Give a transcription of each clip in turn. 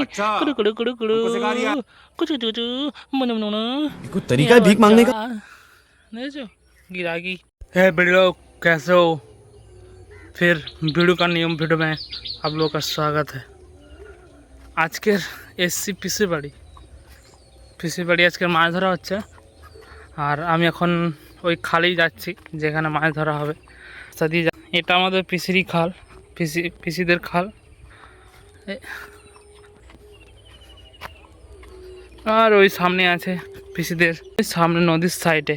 अच्छा, कुड़ू कुड़ू कुड़ू कुड़ू हमको सिखा दिया। कुचू कुचू मनु मनु कोई तरीका है भीख मांगने का देखो गिरागी है वीडियो कैसे हो फिर वीडियो का नियम वीडियो में आप लोगों का स्वागत है আজকের এসছি পিসির বাড়ি পিসির বাড়ি আজকের মাছ ধরা হচ্ছে আর আমি এখন ওই খালেই যাচ্ছি, যেখানে মাছ ধরা হবে। দিয়ে এটা আমাদের পিসিরই খাল, পিসি, পিসিদের খাল। আর ওই সামনে আছে পিসিদের সামনে নদীর সাইডে।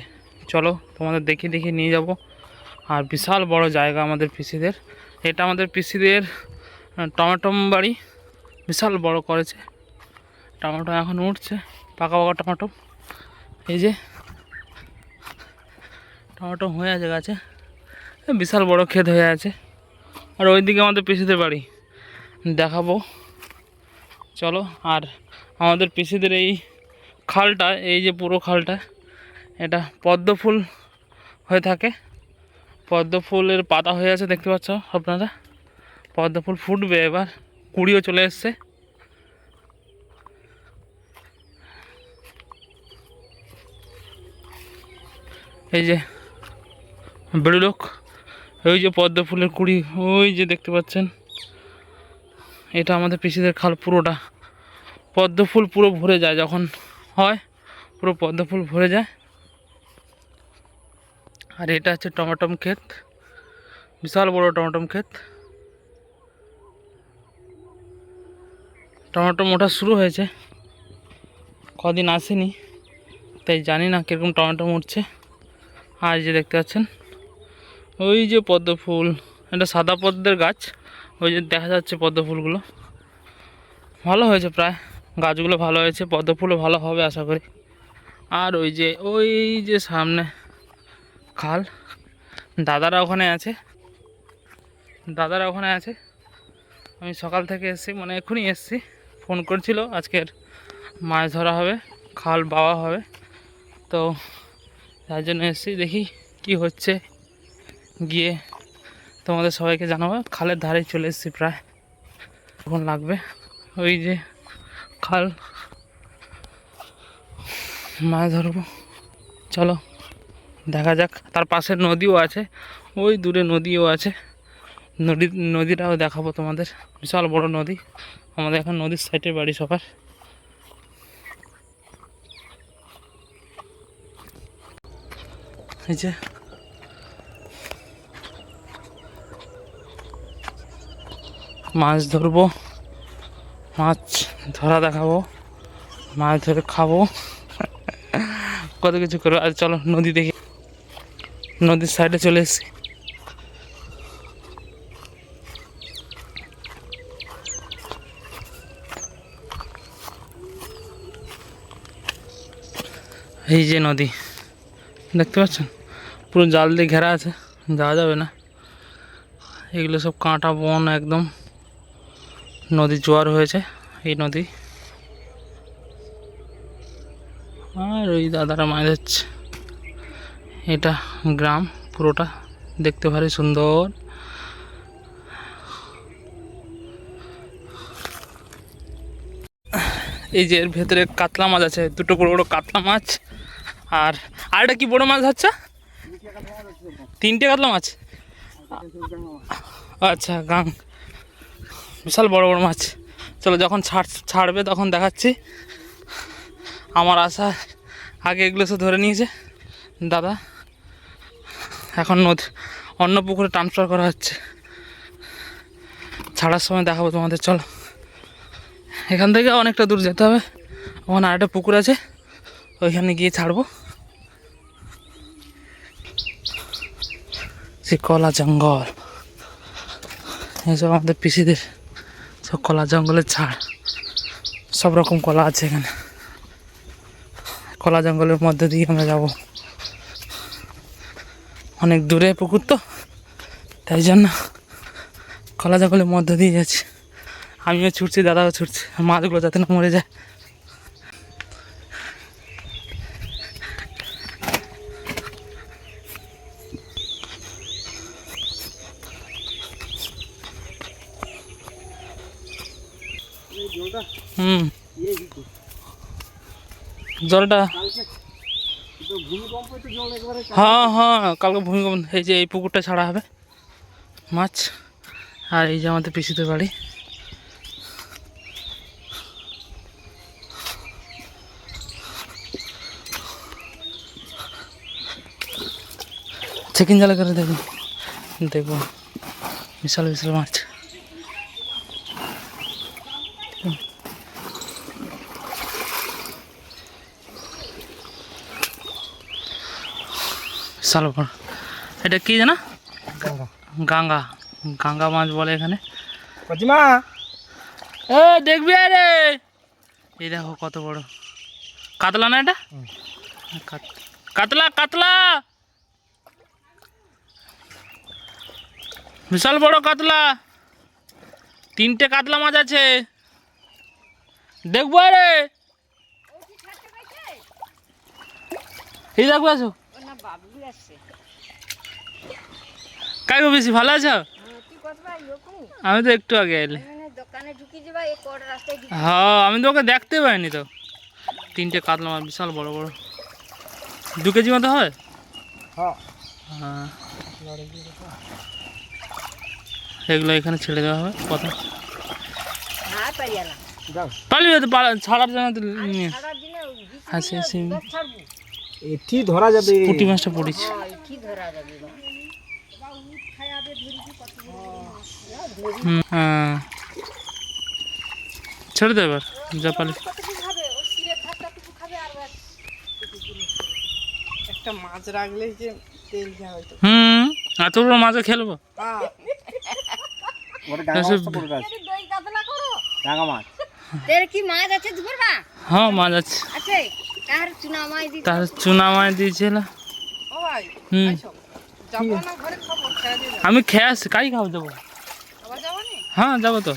চলো তোমাদের দেখি দেখি নিয়ে যাব। আর বিশাল বড় জায়গা আমাদের পিসিদের। এটা আমাদের পিসিদের টমেটম বাড়ি। বিশাল বড় করেছে। টমেটো এখন উঠছে, পাকা পাকা টমেটো। এই যে টমেটো হয়ে আছে গাছে। বিশাল বড় ক্ষেত হয়ে আছে। আর ওইদিকে আমাদের পিসিদের বাড়ি। দেখাবো। চলো, আর আমাদের পিসিদের এই খালটা, এই যে পুরো খালটা, এটা পদ্ম ফুল হয়ে থাকে। পদ্ম ফুলের পাতা হয়ে আছে, দেখতে পাচ্ছ আপনারা? পদ্ম ফুল ফুটবে এবার। কুড়িও চলে এসছে। এই যে বেরুলোক। ওই যে পদ্ম ফুলের কুড়ি, ওই যে দেখতে পাচ্ছেন। এটা আমাদের পিসিদের খাল পুরোটা। পদ্ম ফুল পুরো ভরে যায় যখন হয়, পুরো পদ্ম ফুল ভরে যায়। আর এটা হচ্ছে টমাটম ক্ষেত। বিশাল বড় টমাটম ক্ষেত। টমাটম ওঠা শুরু হয়েছে। কদিন আসেনি, তাই জানি না কীরকম টমেটো উঠছে। আর যে দেখতে পাচ্ছেন ওই যে পদ্ম ফুল এটা সাদা পদ্মের গাছ, ওই যে দেখা যাচ্ছে পদ্ম ফুলগুলো ভালো হয়েছে প্রায়, গাছগুলো ভালো হয়েছে পদ্ম ফুলও ভালো হবে আশা করি। আর ওই যে ওই যে সামনে খাল, দাদারা ওখানে আছে। দাদারা ওখানে আছে। আমি সকাল থেকে এসেছি মানে এক্ষুনি এসেছি। ফোন করছিল, আজকের মাছ ধরা হবে, খাল বাওয়া হবে। তো তার জন্য এসেছি, দেখি কি হচ্ছে। গিয়ে তোমাদের সবাইকে জানাব। খালের ধারে চলে এসেছি প্রায়। এখন লাগবে? ওই যে খাল। মাছ ধরবো। চলো, দেখা যাক। তার পাশে নদীও আছে। ওই দূরে নদীও আছে। নদী, নদীটাও দেখাবো তোমাদের। বিশাল বড় নদী। আমাদের এখন নদীর সাইডে বাড়ি সবার। এই যে মাছ ধরবো। মাছ ধরা দেখাবো। মাছ ধরে খাব। কত কিছু করব। আর চলো, নদী দেখি। নদীর সাইডে চলে এসেছি। এই যে নদী। দেখতে পাচ্ছেন পুরো জাল দিয়ে ঘেরা আছে। যাওয়া যাবে না। এগুলো সব কাঁটা বন একদম। নদী জোয়ার হয়েছে, এই নদী। আর ওই দাদারা মাছ ধরছে। এটা গ্রাম, পুরোটা দেখতে ভারী সুন্দর। এই যে এর ভেতরে কাতলা মাছ আছে, দুটো বড় বড় কাতলা মাছ। আর আরেকটা কি বড় মাছ হচ্ছে তিনটে কাতলা মাছ? আচ্ছা গাং বিশাল বড় বড় মাছ। চলো যখন ছাড় ছাড়বে তখন দেখাচ্ছি। আমার আশা আগে এগুলো সব ধরে নিয়েছে। দাদা, এখন নদী অন্য পুকুরে ট্রান্সফার করা হচ্ছে। ছাড়ার সময় দেখাবো তোমাদের, চলো। এখান থেকে অনেকটা দূর যেতে হবে। ওখানে আরেকটা পুকুর আছে। ওইখানে গিয়ে ছাড়বো। সে কলা জঙ্গল। এসব আমাদের পিসিদের সব কলা জঙ্গলের ছাড়। সব রকম কলা আছে এখানে। কলা জঙ্গলের মধ্যে দিয়ে আমরা যাব। অনেক দূরে পুকুর তো, তাই জন্য কলা জঙ্গলের মধ্যে দিয়ে যাচ্ছি। আমিও ছুটছি, দাদাও ছুটছি মাছগুলো যাতে না মরে যায় হুম জলটা হ্যাঁ হ্যাঁ কালকে ভূমিকম্প, এই যে এই পুকুরটা ছাড়া হবে। মাছ, আর এই যে আমাদের পিসিদের বাড়ি। চেকিং জালে করে দেখুন। দেখব বিশাল বিশাল মাছ। বিশাল এটা কি জানা? গাঙ্গা। গাঙ্গা। মাছ বলে এখানে। কচিমা এ দেখবি আরে! এই দেখো কত বড়। কাতলা না এটা? কাতলা কাতলা! বিশাল বড় কাতলা। তিনটে কাতলা মাছ আছে। দেখব আরে! এই দেখব আসো। কাই গো বেশি ভালো আছো? আমি তো একটু আগে এলে। দোকানে ঢুকি যাবা এই কট রাস্তায় ঢুকি হ্যাঁ আমি তো ওকে দেখতে পাইনি তো। তিনটে কাতলা মাছ বিশাল বড় বড়। দু কেজি মতো হয়? হ্যাঁ হ্যাঁ। এগুলো এখানে ছেড়ে দেওয়া হবে কত হ্যাঁ পারিয়ালা পালিয়ে ছাড়ার জন্য তো নিয়ে হাসি হাসি এটি ধরা যাবে। পুঁটি মাছটা পড়েছে। হ্যাঁ কি ধরা যাবে বা? হুম, ছেড়ে দে এবার যা পালি। একটা মাছ রাখলে যে তেল যা হয়তো হুম এত বড় মাছে। খেলব হ্যাঁ মাছ আছে? তার চুনা মাছ দিয়েছিল। হুম। যাব না ঘরে খাব খেয়ে দিয়ে যাব। আমি খেয়ে আসছি কাই খাব দেবো যাব হ্যাঁ যাব তো।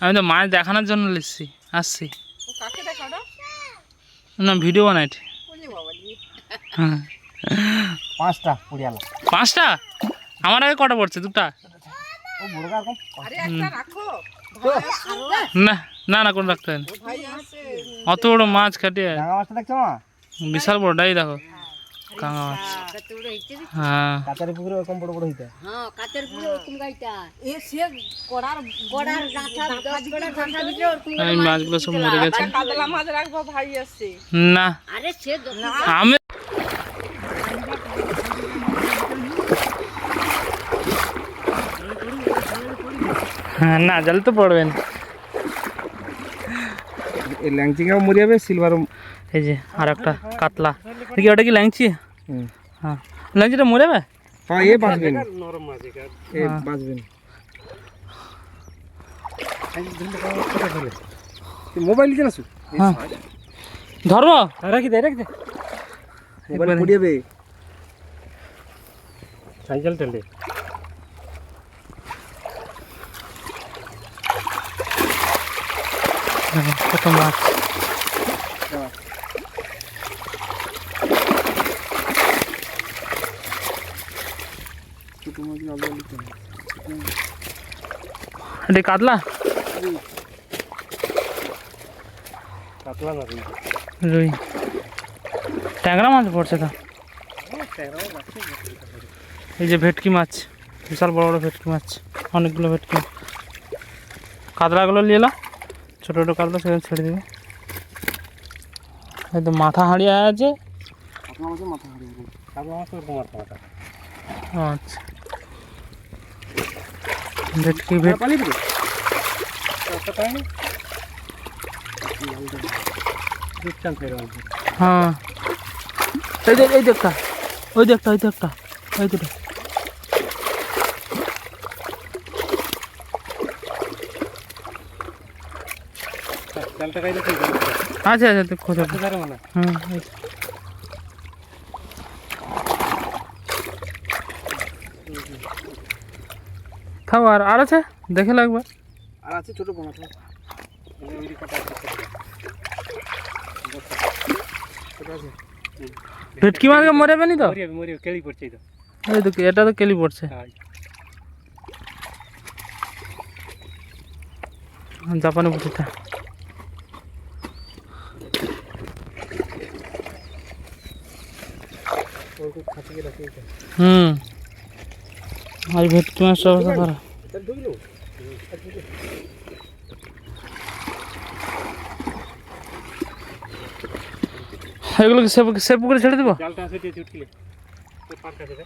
আমি তো মাছ দেখানোর জন্য এসছি আসছি। ও কাকে দেখাটা না ভিডিও বানাই হ্যাঁ। পাঁচটা পাঁচটা? আমার আগে কটা পড়ছে দুটা? না। না না কোন রাখতে হয় না। ভাই আসছে অত বড় মাছ কাটিয়ে বিশাল বড়টাই দেখো। কাঙা মাছ। বড় হইছে রে? হ্যাঁ। কাতারি পুকুরে ওরকম বড় বড় হইতে। হ্যাঁ কাতের পুরো ওরকম গাইটা এ সে কড়ার কড়ার গাঁথা দশ গাঁথা ভিতরে ওরকম এই মাছগুলো সব মরে গেছে। কাতলা মাছ রাখব ভাই আসছে না। আরে সে আমি হ্যাঁ না জল তো পড়বে না। এই ল্যাংচিংও মরে যাবে সিলভারও এই যে আর একটা কাতলা দেখি ওটা কি ল্যাংচি? হ্যাঁ। ল্যাংচিটা মরে যাবে? হ্যাঁ এ বাঁচবেন এ বাঁচবেন মোবাইল দিতে হ্যাঁ। ধরবো? রাখি দে রাখি দে। মোবাইল পড়ে সাইকেল টেলে দেখো, কত মাছ ছোট মাছ আবার নিতে হবে এটা কাতলা কাতলা না রুই ট্যাংরা মাছ পড়ছে তো এই যে ভেটকি মাছ বিশাল বড় বড় ভেটকি মাছ অনেকগুলো ভেটকি কাতলাগুলো নিয়ে এলাম ছোটো ছোটো কাতলা সেখানে ছেড়ে দিবে। এই তো মাথা আছে। হারিয়ে মাথা আচ্ছা। ভেটকি ভেট হ্যাঁ। এই দেখ এই দেখটা ওই দেখটা ওই দেখটা ওই দুটো আচ্ছা আচ্ছা তুই খোঁজা আছে মানে হুম এই যে। থাও আর আর আছে দেখে লাগবে আর আছে ছোট পোনা তো ওই কাটা আছে ছোট আছে ভেটকি মাছকে মরে নি তো মরিয়াবে মরিয়াবে কেলি পড়ছে তো এই তো এটা তো কেলি পড়ছে জাপানি পুঁটিটা হুম। আর ভেটকি মাছটা অবস্থা খারাপ সেভ সেভ ছেড়ে দেবো?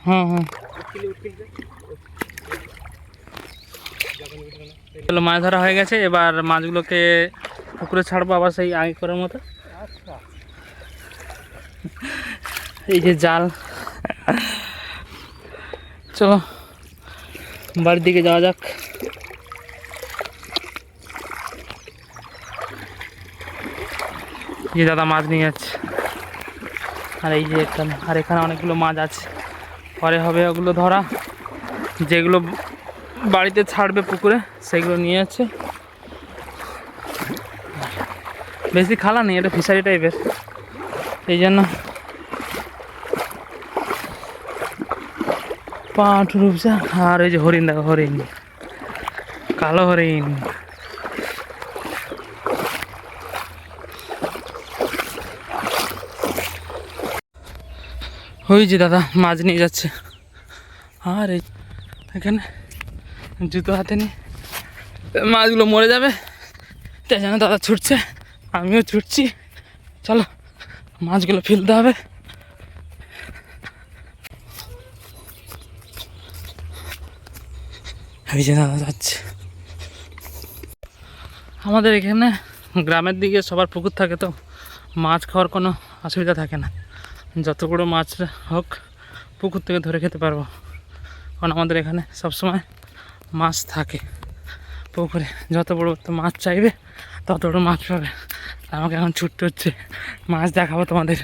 হ্যাঁ মাছ ধরা হয়ে গেছে এবার মাছগুলোকে পুকুরে ছাড়বো আবার সেই আগে করার মতো। আচ্ছা। এই যে জাল। চলো বাড়ির দিকে যাওয়া যাক। এই যে দাদা মাছ নিয়ে যাচ্ছে। আর এই যে এখানে আর এখানে অনেকগুলো মাছ আছে। পরে হবে ওগুলো ধরা। যেগুলো বাড়িতে ছাড়বে পুকুরে সেগুলো নিয়ে যাচ্ছে। বেশি খালা নেই, এটা ফিশারি টাইপের এই জন্য পাঁচ রূপসা, আর এই যে হরিণ দেখো, হরিণ। কালো হরিণ। ওই যে দাদা, মাছ নিয়ে যাচ্ছে। আর এই এখানে জুতো হাতে নিয়ে, মাছগুলো মরে যাবে, তাই জন্য দাদা ছুটছে। আমিও ছুটছি। চলো, মাছগুলো ফেলতে হবে। দাদা যাচ্ছে। আমাদের এখানে গ্রামের দিকে সবার পুকুর থাকে তো, মাছ খাওয়ার কোনো অসুবিধা থাকে না। যত বড়ো মাছ হোক, পুকুর থেকে ধরে খেতে পারব। কারণ আমাদের এখানে সবসময় মাছ থাকে। পুকুরে যত বড় মাছ চাইবে, তত বড় মাছ পাবে। আমাকে এখন ছুটতে হচ্ছে। মাছ দেখাবো তোমাদের।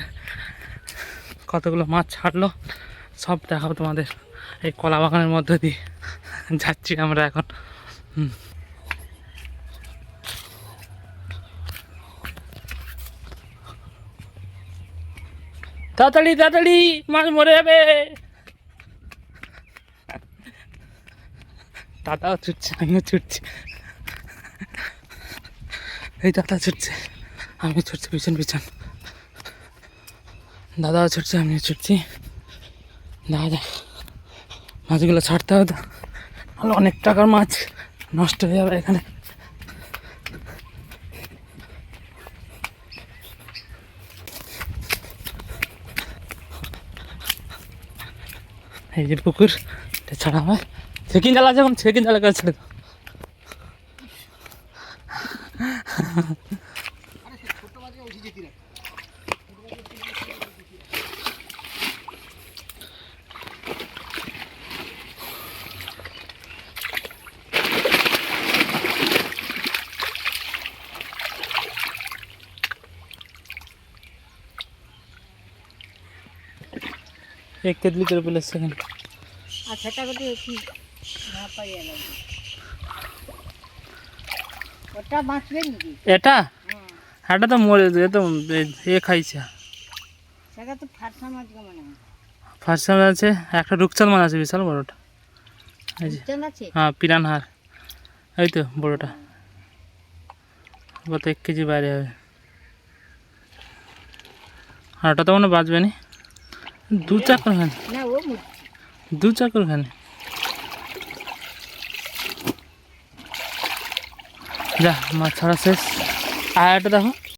কতগুলো মাছ ছাড়লো, সব দেখাবো তোমাদের। এই কলা বাগানের মধ্য দিয়ে যাচ্ছি আমরা এখন। তাড়াতাড়ি তাড়াতাড়ি মাছ মরে যাবে। দাদাও ছুটছে, আমিও ছুটছি। এই দাদা ছুটছে, আমিও ছুটছি পিছন পিছন। দাদাও ছুটছে, আমিও ছুটছি। দাদা, মাছগুলো ছাড়তে হবে তো। নাহলে অনেক টাকার মাছ, নষ্ট হয়ে যাবে এখানে। এই যে পুকুর, এটা ছাড়া হয়। সেকিন জাল আছে এখন সেকিন জালে করে ছেড়ে কেটলি করে বলে সেখানে আর সেটা করতে কি না পাই এলাম ওটা বাঁচবে নাকি এটা? এটা তো মরে এ তো এ- খাইছে। মাছ ফার্স্ট টাইম আছে একটা রূপচাঁদ মাছ আছে বিশাল বড়টা। হ্যাঁ পিরানহার এই তো বড়টা। কত এক কেজি বাইরে হবে। আর ওটা তো মনে বাঁচবে নি। দু চাকর খানে। দু চাকর খানে। যা মাছ ছাড়া শেষ। আর একটা দেখো।